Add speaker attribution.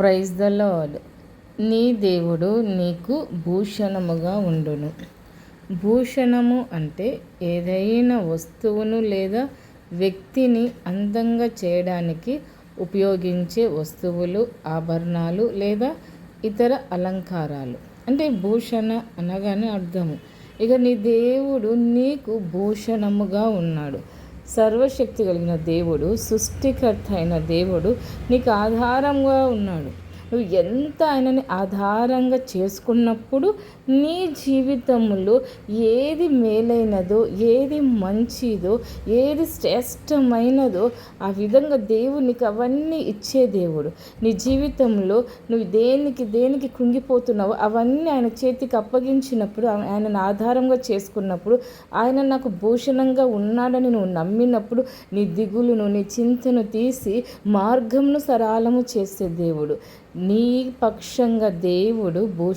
Speaker 1: Praise the lord. నీ దేవుడు నీకు భూషణముగా ఉండును. భూషణము అంటే ఏదైనా వస్తువును లేదా వ్యక్తిని అందంగా చేయడానికి ఉపయోగించే వస్తువులు ఆభరణాలు లేదా ఇతర అలంకారాలు. అంటే భూషణ అనగానే అర్థము. ఇక నీ దేవుడు నీకు భూషణముగా ఉన్నాడు. సర్వశక్తి కలిగిన దేవుడు సృష్టికర్త అయిన దేవుడు నీకు ఆధారంగా ఉన్నాడు. నువ్వు ఎంత ఆయనని ఆధారంగా చేసుకున్నప్పుడు నీ జీవితంలో ఏది మేలైనదో ఏది మంచిదో ఏది శ్రేష్టమైనదో ఆ విధంగా దేవునికి అవన్నీ ఇచ్చే దేవుడు. నీ జీవితంలో నువ్వు దేనికి దేనికి కృంగిపోతున్నావో అవన్నీ ఆయన చేతికి అప్పగించినప్పుడు ఆయనను ఆధారంగా చేసుకున్నప్పుడు ఆయన నాకు భూషణంగా ఉన్నాడని నువ్వు నమ్మినప్పుడు నీ దిగులును నీ చింతను తీసి మార్గంను సరాలము చేసే దేవుడు. నీ పక్షంగా దేవుడు భూ